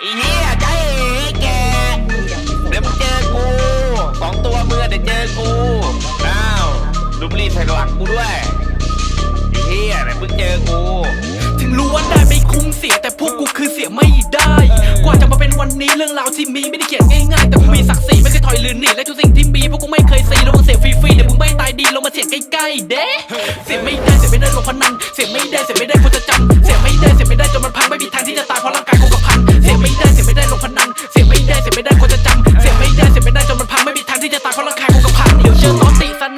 ไอ้เหี้ยใจแกเดี๋ยวมึงเจอกูสองตัวเมื่อเดี๋ยวเจอกูอ้าวลุมรีใส่หลังกูด้วยไอ้เหี้ยเดี๋ยวมึงเจอกูถึงรู้ว่าได้ไม่คุ้มเสียแต่พวกกูคือเสียไม่ได้ กว่าจะมาเป็นวันนี้เรื่องราวที่มีไม่ได้เขียนง่ายๆแต่กูมีศักดิ์ศรีไม่เคยถอยหลืนหนีและทุกสิ่งที่มีพวกกูไม่เคยซีรงเสียฟรีๆเดี๋ยวมึงไม่ตายดีลงมาเสียใกล้ๆเด้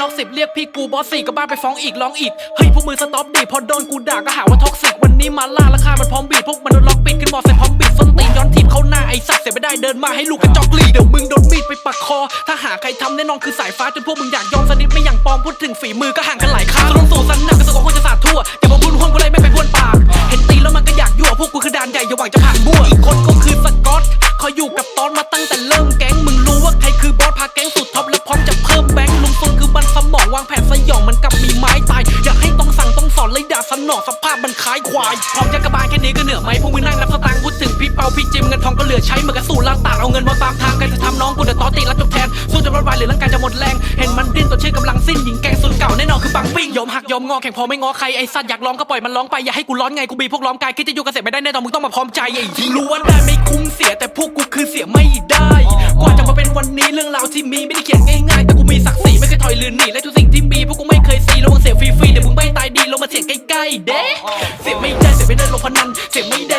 น็อกสิบเรียกพี่กูบอสสี่ก็บ้านไปฟ้องอีกร้องอีก เฮ้ยพวกมึงสต็อปดิพอโดนกูด่าก็หาว่าท็อกซิกวันนี้มาล่าราคามันพร้อมบีดพวกมันโดนล็อกปิดขึ้นมอใส่พร้อมบิดส้นตีนย้อนทีบเข้าหน้าไอ้สัตว์เสียไม่ได้เดินมาให้ลูกกระจอกลีเดี๋ยวมึงโดนมีดไปปักคอ ถ้าหาใครทำแน่นอนคือสายฟ้าจนพวกมึงอยากยอมสนิทไม่อย่างปลอมพูดถึงฝีมือก็ห่างกันหลายค่าสลงสู่สันหนักก็สกว่าคนจะสาดทั่วอย่ามาพูดห้วนกูเลยไม่ไปพวนปากเห็นตีแล้วมันก็อยากยั่วพวกกูคือดานใหญ่อย่าหวังจะผ่านบัวอีกคนก็คือสกอตคอยอยู่กับตอนมาตั้งแต่เริ่มแก๊งม คล้ายควายพร้อมจะกระบาลแค่นี้ก็เหนือไหมพวกมึงนั่งนับสตางค์พูดถึงพี่เปาพี่จิมเงินทองก็เหลือใช้เหมือนกับสู่ล่างตากเอาเงินมาตามทางกันจะทำน้องกูเดือดต่อตีรับจบแทนสู้จะรอดวายหรือร่างกายจะหมดแรงเห็นมันดิ้นตัวเชื่อกำลังสิ้นหญิงแกงสุดเก่าแน่นอนคือบังปิ้งยอมหักยอมงอแข่งพอไม่งอใครไอ้สัตว์อยากร้องก็ปล่อยมันร้องไปอย่าให้กูร้อนไงกูบีพวกร้องกายคิดจะอยู่กันเสร็จไม่ได้แน่นอนมึงต้องมาพร้อมใจไอ้ที่รู้ว่าได้ไม่คุ้มเสียแต่พวกกูคือเสียไม่ได้ กว่าจะมาเป็นวันนี้เรื่องราวที่มีไม่ได้เขียนง่ายๆแต่กูมีศักดิ์ศรีไม่เคยถอยหรื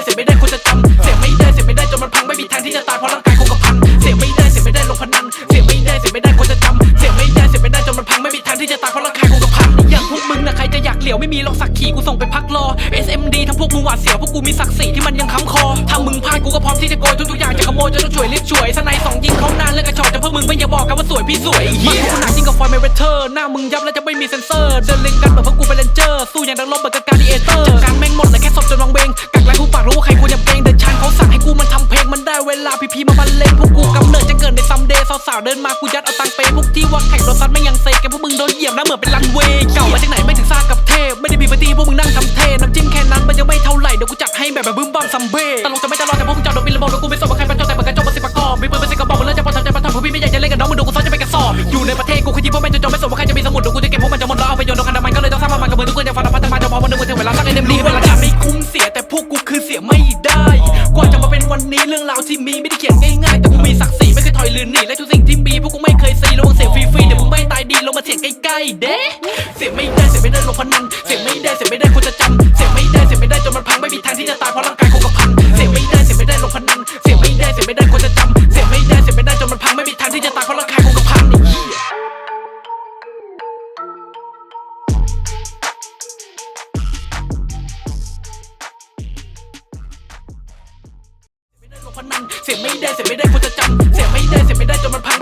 เสียไม่ได้ควรจะจำเสียไม่ได้เสียไม่ได้จนมันพังไม่มีทางที่จะตายเพราะร่างกายกูกับพันเสียไม่ได้เสียไม่ได้ลงพนันเสียไม่ได้เสียไม่ได้ควรจะจำเสียไม่ได้เสียไม่ได้จนมันพังไม่มีทางที่จะตายเพราะร่างกายกูกับพันอย่างพวกมึงนะใครจะอยากเหลียวไม่มีรอกสักขีกูส่งไปพักรอ SMD ทั้งพวกมึงหวาดเสียวพวกกูมีศักดิ์ศรีที่มันยังค้ำคอถ้ามึงพลาดกูก็พร้อมที่จะโกยทุกๆอย่างจะขโมยจะต้องช่วยรีบช่วยสไนสองยิงเขาหน้าเรื่องกระชอกจะเพวกมึงไม่อย่าบอกกันว่าสวยพี่สวยเฮียหนักยิ่งกับฟอยเมเวเทอร์หน้ามึงยับแล้วจะไม่มีเซนเซอร์เดินเล็งกันแบบพวกกูเป็นเลนเจอร์สู้อย่างนักรบเหมือนกับการดิเอเตอร์ เดินมากูยัดเอาตังเปพวกที่ว่าแข่งรถซัดไม่ยังเซกแกพวกมึงโดนเหยียบนะเหมือนเป็นรันเวย์เก่ามาจากไหนไม่ถึงซากกับเทพไม่ได้มีปฏิพวกมึงนั่งทำเทน้ำจิ้มแค่นั้นมันยังไม่เท่าไหร่เดี๋ยวกูจัดให้แบบแบบบึ้มบั้มซัมเบ้ตลกจะไม่ตลอแต่พวกมึงจอดโดนบินระเบิดแล้วกูไม่สนว่าใครเประจบแต่เหมือนกันจบมาสิบประกอบมีปืนมาสิบกระบอกมึงเลิกจะพอทำใจมาทำเพราะพี่ไม่อยากจะเล่นกับน้องมึงดูกูซ้อนจะไปกระสอบอยู่ในประเทศกูขยี้พวกแม่งจนจมไม่สนว่าใครจะมีสมุดเดี๋ยวกูจะเก็บพวกมันจะหมดแล้วเอาไปโยนโดนคันดำมันก็เลยต้องสร้างมันกับมือทุกคนจะฟันพัฒนาจะพอวันหนึ่งมึงถึงเวลาสร้างไอเดมดีเวลาจะไม่คุ้มเสียแต่พวกกูคือเสียไม่ได้ กว่าจะมาเป็นวันนี้เรื่องราวที่มีไม่ได้เขียนง่ายๆแต่กูมีศักดิ์ศรีไม่เคยถอยหรือหนีและ งมาเสียใกล้ๆเด้เสียไม่ได้เสียไม่ได้ลงพนันเสียไม่ได้เสียไม่ได้ควรจะจำเสียไม่ได้เสียไม่ได้จนมันพังไม่มีทางที่จะตายเพราะร่างกายกูกับพันเสียไม่ได้เสียไม่ได้ลงพนันเสียไม่ได้เสียไม่ได้ควรจะจำเสียไม่ได้เสียไม่ได้จนมันพังไม่มีทางที่จะตายเพราะร่างกายกูกับพันไอ้เหี้เสียไม่ได้ลงพนันเสียไม่ได้เสียไม่ได้ควรจะจำเสียไม่ได้เสียไม่ได้จนมันพัง